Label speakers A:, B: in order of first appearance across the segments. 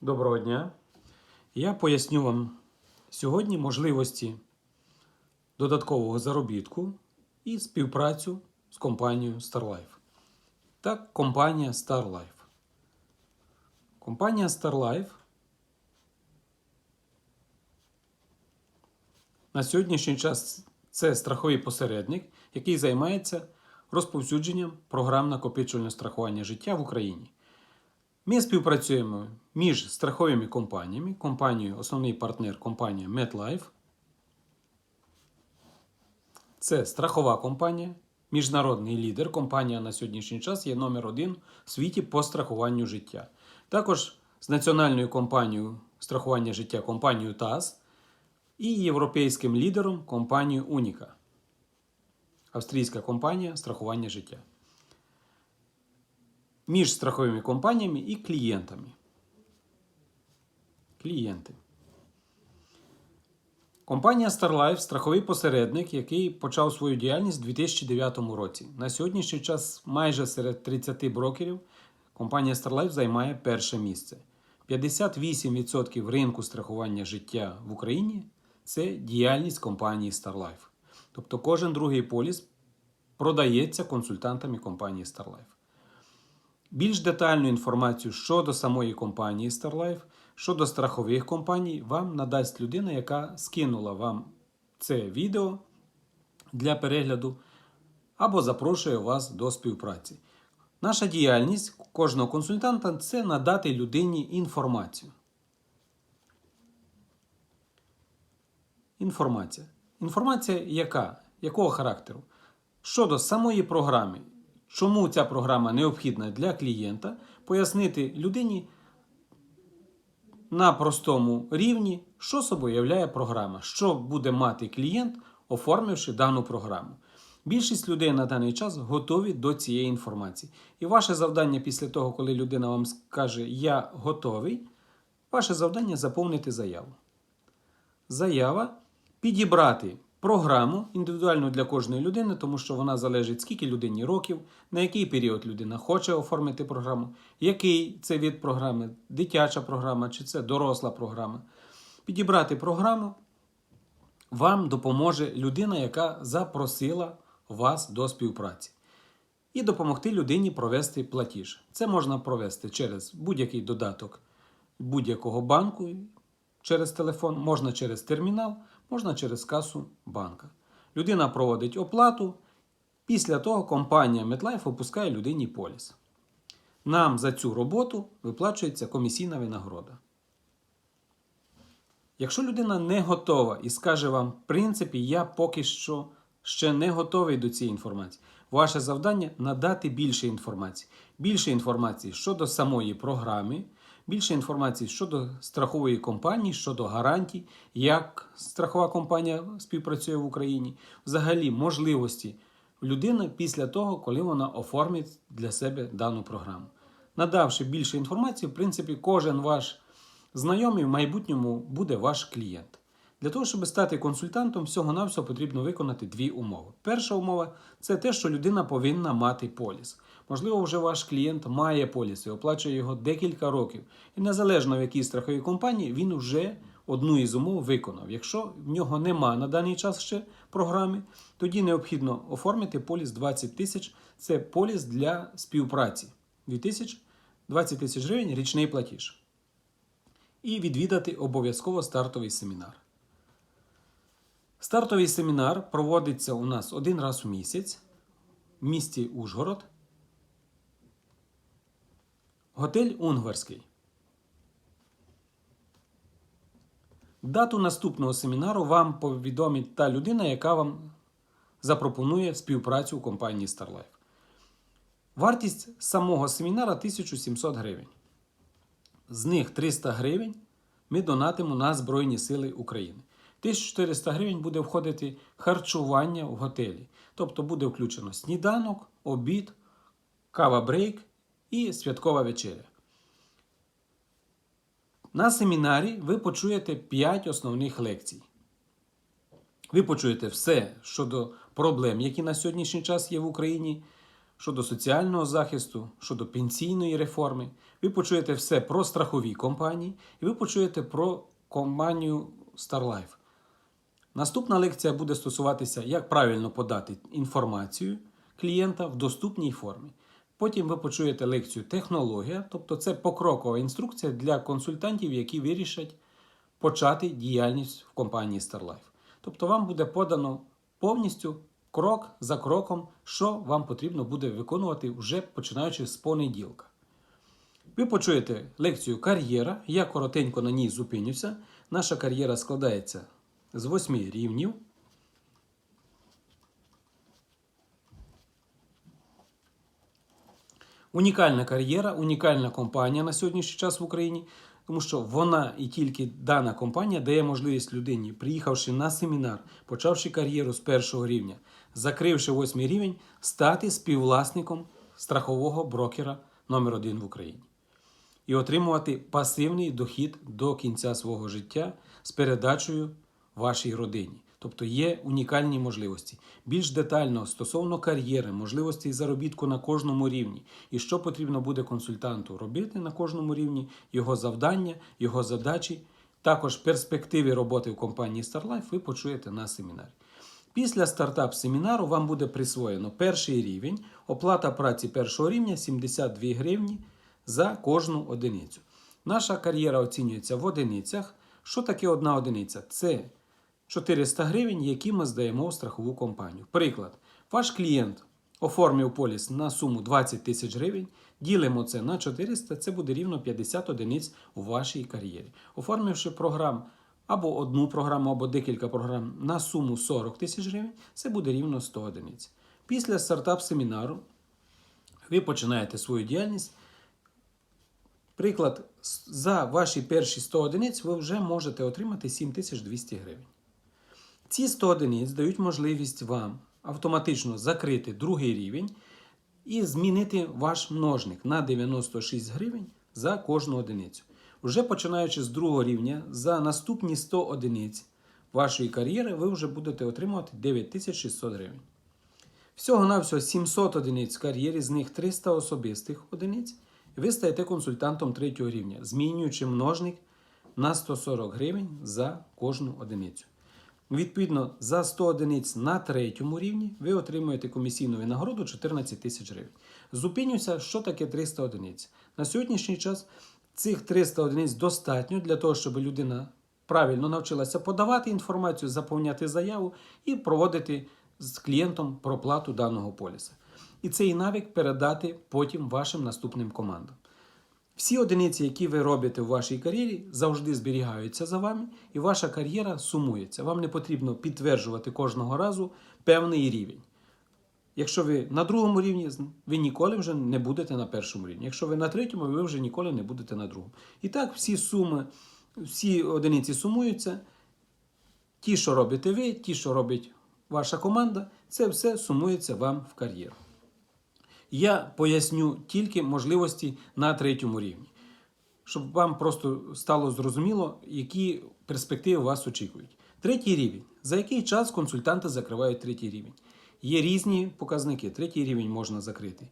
A: Доброго дня. Я поясню вам сьогодні можливості додаткового заробітку і співпрацю з компанією StarLife. Так, компанія StarLife. Компанія StarLife на сьогоднішній час це страховий посередник, який займається розповсюдженням програм накопичувального страхування життя в Україні. Ми співпрацюємо між страховими компаніями. Компанією, основний партнер компанія MetLife. Це страхова компанія, міжнародний лідер. Компанія на сьогоднішній час є номер один в світі по страхуванню життя. Також з національною компанією страхування життя компанією ТАС і європейським лідером компанією Уніка. Австрійська компанія страхування життя між страховими компаніями і клієнтами. Клієнти. Компанія StarLife страховий посередник, який почав свою діяльність у 2009 році. На сьогоднішній час майже серед 30 брокерів компанія StarLife займає перше місце. 58% ринку страхування життя в Україні це діяльність компанії StarLife. Тобто кожен другий поліс продається консультантами компанії StarLife. Більш детальну інформацію щодо самої компанії StarLife, щодо страхових компаній, вам надасть людина, яка скинула вам це відео для перегляду або запрошує вас до співпраці. Наша діяльність кожного консультанта це надати людині інформацію. Інформація. Інформація яка? Якого характеру? Щодо самої програми, чому ця програма необхідна для клієнта, пояснити людині на простому рівні, що собою являє програма, що буде мати клієнт, оформивши дану програму. Більшість людей на даний час готові до цієї інформації. І ваше завдання після того, коли людина вам скаже Я готовий, ваше завдання заповнити заяву. Заява підібрати програму індивідуальну для кожної людини, тому що вона залежить, скільки людині років, на який період людина хоче оформити програму, який це від програми, дитяча програма чи це доросла програма. Підібрати програму вам допоможе людина, яка запросила вас до співпраці. І допомогти людині провести платіж. Це можна провести через будь-який додаток будь-якого банку, через телефон, можна через термінал, можна через касу банка. Людина проводить оплату. Після того компанія MetLife опускає людині поліс. Нам за цю роботу виплачується комісійна винагорода. Якщо людина не готова і скаже вам, в принципі, я поки що ще не готовий до цієї інформації, ваше завдання надати більше інформації. Більше інформації щодо самої програми, більше інформації щодо страхової компанії, щодо гарантій, як страхова компанія співпрацює в Україні, взагалі можливості людини після того, коли вона оформить для себе дану програму. Надавши більше інформації, в принципі, кожен ваш знайомий в майбутньому буде ваш клієнт. Для того, щоб стати консультантом, всього-навсього потрібно виконати дві умови. Перша умова це те, що людина повинна мати поліс. Можливо, вже ваш клієнт має поліс і оплачує його декілька років. І незалежно в якій страховій компанії він вже одну із умов виконав. Якщо в нього нема на даний час ще програми, тоді необхідно оформити поліс 20 тисяч. Це поліс для співпраці. 2 тисяч, 20 тисяч гривень річний платіж. І відвідати обов'язково стартовий семінар. Стартовий семінар проводиться у нас один раз у місяць в місті Ужгород. Готель Унгварський. Дату наступного семінару вам повідомить та людина, яка вам запропонує співпрацю у компанії StarLife. Вартість самого семінара 1700 гривень. З них 300 гривень ми донатимо на Збройні Сили України. 1400 гривень буде входити харчування в готелі. Тобто буде включено сніданок, обід, кава-брейк і святкова вечеря. На семінарі ви почуєте 5 основних лекцій. Ви почуєте все щодо проблем, які на сьогоднішній час є в Україні щодо соціального захисту, щодо пенсійної реформи. Ви почуєте все про страхові компанії, і ви почуєте про компанію StarLife. Наступна лекція буде стосуватися, як правильно подати інформацію клієнта в доступній формі. Потім ви почуєте лекцію технологія, тобто це покрокова інструкція для консультантів, які вирішать почати діяльність в компанії StarLife. Тобто вам буде подано повністю крок за кроком, що вам потрібно буде виконувати вже починаючи з понеділка. Ви почуєте лекцію кар'єра. Я коротенько на ній зупинюся. Наша кар'єра складається з восьми рівнів. Унікальна кар'єра, унікальна компанія на сьогоднішній час в Україні, тому що вона і тільки дана компанія дає можливість людині, приїхавши на семінар, почавши кар'єру з першого рівня, закривши восьмий рівень, стати співвласником страхового брокера номер один в Україні і отримувати пасивний дохід до кінця свого життя з передачею вашій родині. Тобто є унікальні можливості. Більш детально стосовно кар'єри, можливостей заробітку на кожному рівні, і що потрібно буде консультанту робити на кожному рівні, його завдання, його задачі, також перспективи роботи в компанії StarLife ви почуєте на семінарі. Після стартап семінару вам буде присвоєно перший рівень, оплата праці першого рівня 72 гривні за кожну одиницю. Наша кар'єра оцінюється в одиницях. Що таке одна одиниця? Це 400 гривень, які ми здаємо в страхову компанію. Приклад, ваш клієнт оформив поліс на суму 20 тисяч гривень, ділимо це на 400, це буде рівно 50 одиниць у вашій кар'єрі. Оформивши програм або одну програму, або декілька програм на суму 40 тисяч гривень, це буде рівно 100 одиниць. Після стартап семінару ви починаєте свою діяльність. Приклад, за ваші перші 100 одиниць ви вже можете отримати 7200 гривень. Ці 100 одиниць дають можливість вам автоматично закрити другий рівень і змінити ваш множник на 96 гривень за кожну одиницю. Вже починаючи з другого рівня, за наступні 100 одиниць вашої кар'єри ви вже будете отримувати 9600 гривень. Всього-навсього 700 одиниць в кар'єрі, з них 300 особистих одиниць. Ви стаєте консультантом третього рівня, змінюючи множник на 140 гривень за кожну одиницю. Відповідно, за 100 одиниць на третьому рівні ви отримуєте комісійну винагороду 14 тисяч гривень. Зупинюся, що таке 300 одиниць. На сьогоднішній час цих 300 одиниць достатньо для того, щоб людина правильно навчилася подавати інформацію, заповняти заяву і проводити з клієнтом проплату даного поліса. І цей навик передати потім вашим наступним командам. Всі одиниці, які ви робите в вашій кар'єрі, завжди зберігаються за вами, і ваша кар'єра сумується. Вам не потрібно підтверджувати кожного разу певний рівень. Якщо ви на другому рівні, ви ніколи вже не будете на першому рівні. Якщо ви на третьому, ви вже ніколи не будете на другому. І так, всі суми, всі одиниці сумуються. Ті, що робите ви, ті, що робить ваша команда, це все сумується вам в кар'єру. Я поясню тільки можливості на третьому рівні, щоб вам просто стало зрозуміло, які перспективи вас очікують. Третій рівень. За який час консультанти закривають третій рівень? Є різні показники. Третій рівень можна закрити.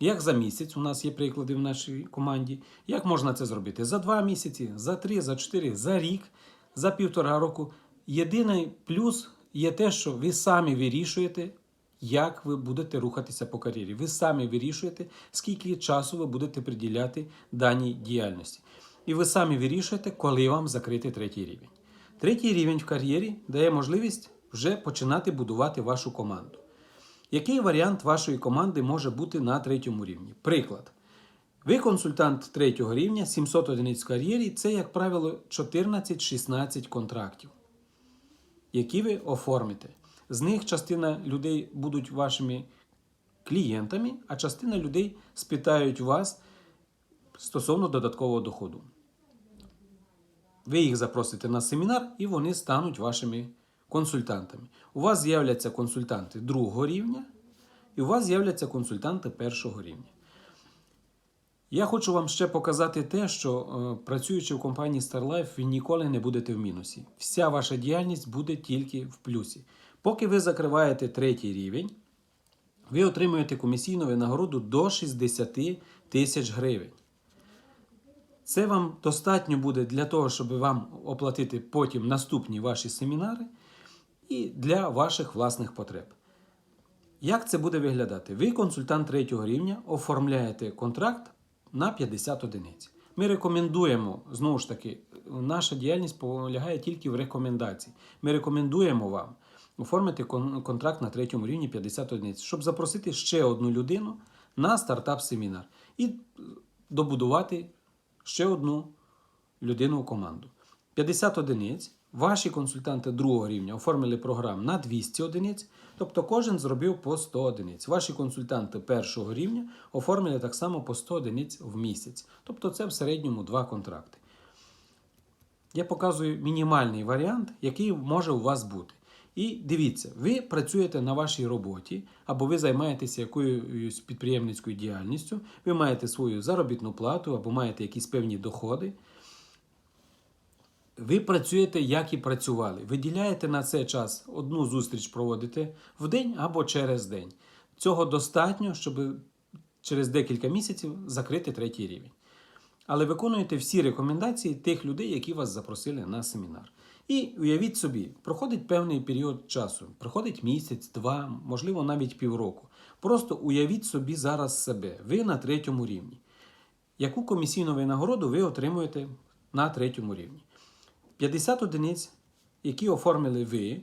A: Як за місяць, у нас є приклади в нашій команді. Як можна це зробити? За два місяці, за три, за чотири, за рік, за півтора року. Єдиний плюс є те, що ви самі вирішуєте, як ви будете рухатися по кар'єрі. Ви самі вирішуєте, скільки часу ви будете приділяти даній діяльності. І ви самі вирішуєте, коли вам закрити третій рівень. Третій рівень в кар'єрі дає можливість вже починати будувати вашу команду. Який варіант вашої команди може бути на третьому рівні? Приклад. Ви консультант третього рівня, 700 одиниць в кар'єрі це, як правило, 14-16 контрактів, які ви оформите. З них частина людей будуть вашими клієнтами, а частина людей спитають вас стосовно додаткового доходу. Ви їх запросите на семінар, і вони стануть вашими консультантами. У вас з'являться консультанти другого рівня, і у вас з'являться консультанти першого рівня. Я хочу вам ще показати те, що е, працюючи в компанії StarLife, ви ніколи не будете в мінусі. Вся ваша діяльність буде тільки в плюсі. Поки ви закриваєте третій рівень, ви отримуєте комісійну винагороду до 60 тисяч гривень. Це вам достатньо буде для того, щоб вам оплатити потім наступні ваші семінари і для ваших власних потреб. Як це буде виглядати? Ви, консультант третього рівня, оформляєте контракт на 50 одиниць. Ми рекомендуємо, знову ж таки, наша діяльність полягає тільки в рекомендації. Ми рекомендуємо вам оформити контракт на третьому рівні 50 одиниць, щоб запросити ще одну людину на стартап-семінар і добудувати ще одну людину у команду. 50 одиниць. Ваші консультанти другого рівня оформили програму на 200 одиниць, тобто кожен зробив по 100 одиниць. Ваші консультанти першого рівня оформили так само по 100 одиниць в місяць. Тобто це в середньому два контракти. Я показую мінімальний варіант, який може у вас бути. І дивіться, ви працюєте на вашій роботі, або ви займаєтеся якоюсь підприємницькою діяльністю, ви маєте свою заробітну плату, або маєте якісь певні доходи. Ви працюєте, як і працювали. Виділяєте на це час одну зустріч проводите в день або через день. Цього достатньо, щоб через декілька місяців закрити третій рівень. Але виконуєте всі рекомендації тих людей, які вас запросили на семінар. І уявіть собі, проходить певний період часу, проходить місяць, два, можливо, навіть півроку. Просто уявіть собі зараз себе, ви на третьому рівні. Яку комісійну винагороду ви отримуєте на третьому рівні? 50 одиниць, які оформили ви,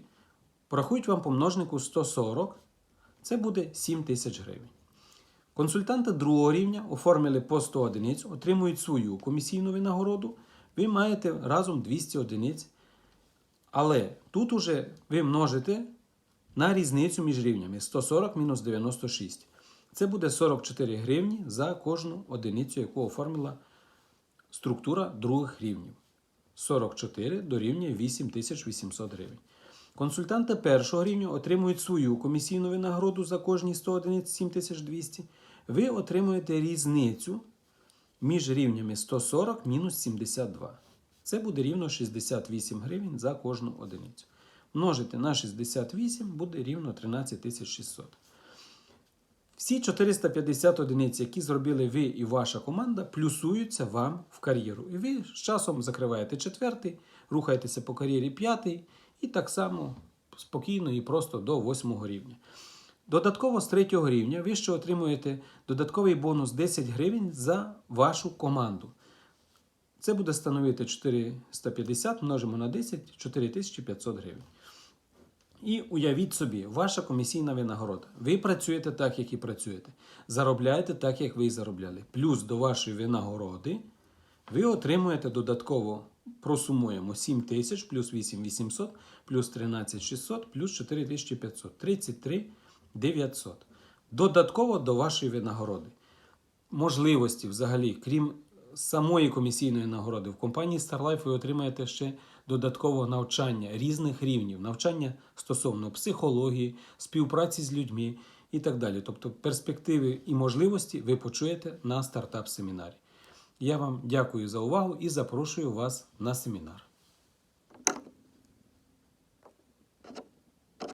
A: порахують вам по множнику 140, це буде 7 тисяч гривень. Консультанти другого рівня оформили по 100 одиниць, отримують свою комісійну винагороду. Ви маєте разом 200 одиниць. Але тут уже ви множите на різницю між рівнями 140 мінус 96. Це буде 44 гривні за кожну одиницю, яку оформила структура других рівнів. 44 дорівнює 8800 гривень. Консультанти першого рівня отримують свою комісійну винагороду за кожні 100 одиниць 7200. Ви отримуєте різницю між рівнями 140 мінус 72. Це буде рівно 68 гривень за кожну одиницю. Множити на 68 буде рівно 13600. Всі 450 одиниць, які зробили ви і ваша команда, плюсуються вам в кар'єру. І ви з часом закриваєте четвертий, рухаєтеся по кар'єрі п'ятий і так само спокійно і просто до восьмого рівня. Додатково з третього рівня ви ще отримуєте додатковий бонус 10 гривень за вашу команду. Це буде становити 450, множимо на 10, 4500 гривень. І уявіть собі, ваша комісійна винагорода. Ви працюєте так, як і працюєте. Заробляєте так, як ви і заробляли. Плюс до вашої винагороди ви отримуєте додатково, просумуємо 7 тисяч, плюс 8800, плюс 13600, плюс 4500. 33 900. Додатково до вашої винагороди. Можливості взагалі, крім самої комісійної нагороди, в компанії StarLife ви отримаєте ще додаткове навчання різних рівнів, навчання стосовно психології, співпраці з людьми і так далі. Тобто перспективи і можливості ви почуєте на стартап-семінарі. Я вам дякую за увагу і запрошую вас на семінар.